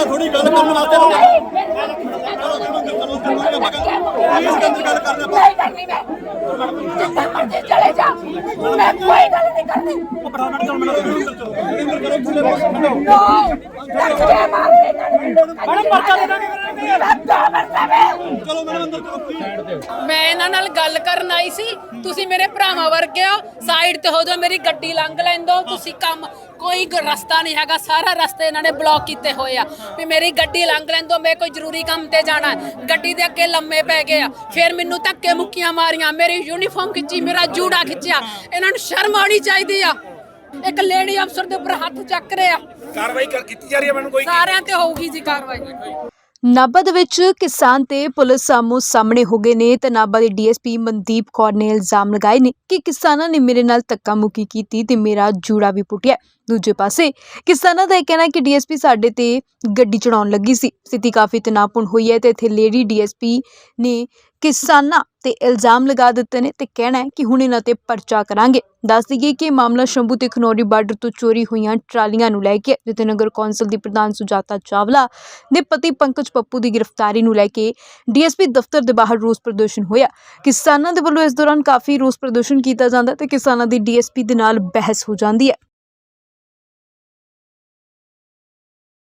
ਮੇਰਾ ਥੋੜੀ ਗੱਲ ਕਰਨ ਵਾਸਤੇ ਦੇ ਅੰਦਰ ਗੱਲ ਕਰਨਾ ਨਹੀਂ ਕਰਨੀ ਮੈਂ ਜਿੱਥੇ ਮਰਜ਼ੀ ਚਲੇ ਜਾ। ਮੈਂ ਕੋਈ ਗੱਲ ਨਹੀਂ ਕਰਨੀ। ਪਟਾਣਾ ਚਲ। ਮੇਰਾ ਅੰਦਰ ਕਰੋ ਨੋ ਧੱਕੇ ਮਾਰਦੇ ਮੈਡਮ ਪਰਚਾ ਦੇ ਦਾਂਗੇ ਚਲੋ ਅੰਦਰ ਮੈਂ ਇਹਨਾਂ ਨਾਲ ਗੱਲ ਕਰਨ ਆਈ ਸੀ। ਤੁਸੀਂ ਮੇਰੇ ਭਰਾਵਾਂ ਵਰਗੇ ਹੋ। ਸਾਈਡ ਤੇ ਹੋ ਜਾਓ ਮੇਰੀ ਗੱਡੀ ਲੰਘ ਲੈਂਦੋ। ਤੁਸੀਂ ਕੰਮ ਕੋਈ ਗ- ਰਸਤਾ ਨਹੀਂ ਹੈਗਾ। ਸਾਰਾ ਰਸਤੇ ਇਹਨਾਂ ਨੇ ਬਲੌਕ ਕੀਤੇ ਹੋਏ ਆ। ਵੀ ਮੇਰੀ ਗੱਡੀ ਲੰਘ ਲੈਂਦੋ ਮੈਂ ਕੋਈ ਜ਼ਰੂਰੀ ਕੰਮ ਤੇ ਜਾਣਾ ਹੈ। ਗੱਡੀ ਦੇ ਅੱਗੇ ਲੰਮੇ ਪੈ ਗਏ ਆ। ਫਿਰ ਮੈਨੂੰ ਧੱਕੇ ਮੁੱਕੀਆਂ ਮਾਰੀਆਂ। ਮੇਰੀ ਯੂਨੀਫਾਰਮ ਖਿੱਚੀ ਮੇਰਾ ਜੂੜਾ ਖਿੱਚਿਆ। ਇਹਨਾਂ ਨੂੰ ਸ਼ਰਮ ਆਉਣੀ ਚਾਹੀਦੀ ਆ। ਇੱਕ ਲੇਡੀ ਅਫਸਰ ਦੇ ਉੱਪਰ ਹੱਥ ਚੱਕ ਰਿਹਾ। ਕਾਰਵਾਈ ਕਰ ਕੀਤੀ ਜਾ ਰਹੀ ਹੈ ਮੈਨੂੰ ਕੋਈ? ਸਾਰਿਆਂ ਤੇ ਹੋਊਗੀ ਜੀ ਕਾਰਵਾਈ। ਨਾਭਾ ਦੇ ਵਿੱਚ ਕਿਸਾਨ ਤੇ ਪੁਲਿਸ ਸਾਹਮੋ ਸਾਹਮਣੇ ਹੋ ਗਏ ਨੇ ਤੇ ਨਾਭਾ ਦੇ ਡੀਐਸਪੀ ਮਨਦੀਪ ਕੌਰ ਨੇ ਇਲਜ਼ਾਮ ਲਗਾਏ ਨੇ ਕਿ ਕਿਸਾਨਾਂ ਨੇ ਮੇਰੇ ਨਾਲ ਧੱਕਾ ਮੁੱਕੀ ਕੀਤੀ ਤੇ ਮੇਰਾ ਜੂੜਾ ਵੀ ਪੁੱਟਿਆ। ਦੂਜੇ ਪਾਸੇ ਕਿਸਾਨਾਂ ਦਾ ਇਹ ਕਹਿਣਾ ਹੈ ਕਿ ਡੀਐਸਪੀ ਸਾਡੇ ਤੇ ਗੱਡੀ ਚੜਾਉਣ ਲੱਗੀ ਸੀ। ਸਥਿਤੀ ਕਾਫੀ ਤਣਾਅਪੂਰਨ ਹੋਈ ਹੈ ਤੇ ਇੱਥੇ ਲੇਡੀ ਡੀਐਸਪੀ ਨੇ ਕਿਸਾਨਾਂ ਤੇ ਇਲਜ਼ਾਮ ਲਗਾ ਦਿੱਤੇ ਨੇ ਤੇ ਕਹਿਣਾ ਹੈ ਕਿ ਹੁਣ ਇਹਨਾਂ ਤੇ ਪਰਚਾ ਕਰਾਂਗੇ। ਦੱਸ ਦਈਏ ਕਿ ਇਹ ਮਾਮਲਾ ਸ਼ੰਭੂ ਤੇ ਖਨੌਰੀ ਬਾਰਡਰ ਤੋਂ ਚੋਰੀ ਹੋਈਆਂ ਟਰਾਲੀਆਂ ਨੂੰ ਲੈ ਕੇ ਹੈ, ਜਿੱਥੇ ਨਗਰ ਕੌਂਸਲ ਦੀ ਪ੍ਰਧਾਨ ਸੁਜਾਤਾ ਚਾਵਲਾ ਦੇ ਪਤੀ ਪੰਕਜ ਪੱਪੂ ਦੀ ਗ੍ਰਿਫਤਾਰੀ ਨੂੰ ਲੈ ਕੇ ਡੀਐਸਪੀ ਦਫ਼ਤਰ ਦੇ ਬਾਹਰ ਰੋਸ ਪ੍ਰਦਰਸ਼ਨ ਹੋਇਆ। ਕਿਸਾਨਾਂ ਦੇ ਵੱਲੋਂ ਇਸ ਦੌਰਾਨ ਕਾਫੀ ਰੋਸ ਪ੍ਰਦਰਸ਼ਨ ਕੀਤਾ ਜਾਂਦਾ ਤੇ ਕਿਸਾਨਾਂ ਦੀ ਡੀਐਸਪੀ ਦੇ ਨਾਲ ਬਹਿਸ ਹੋ ਜਾਂਦੀ ਹੈ।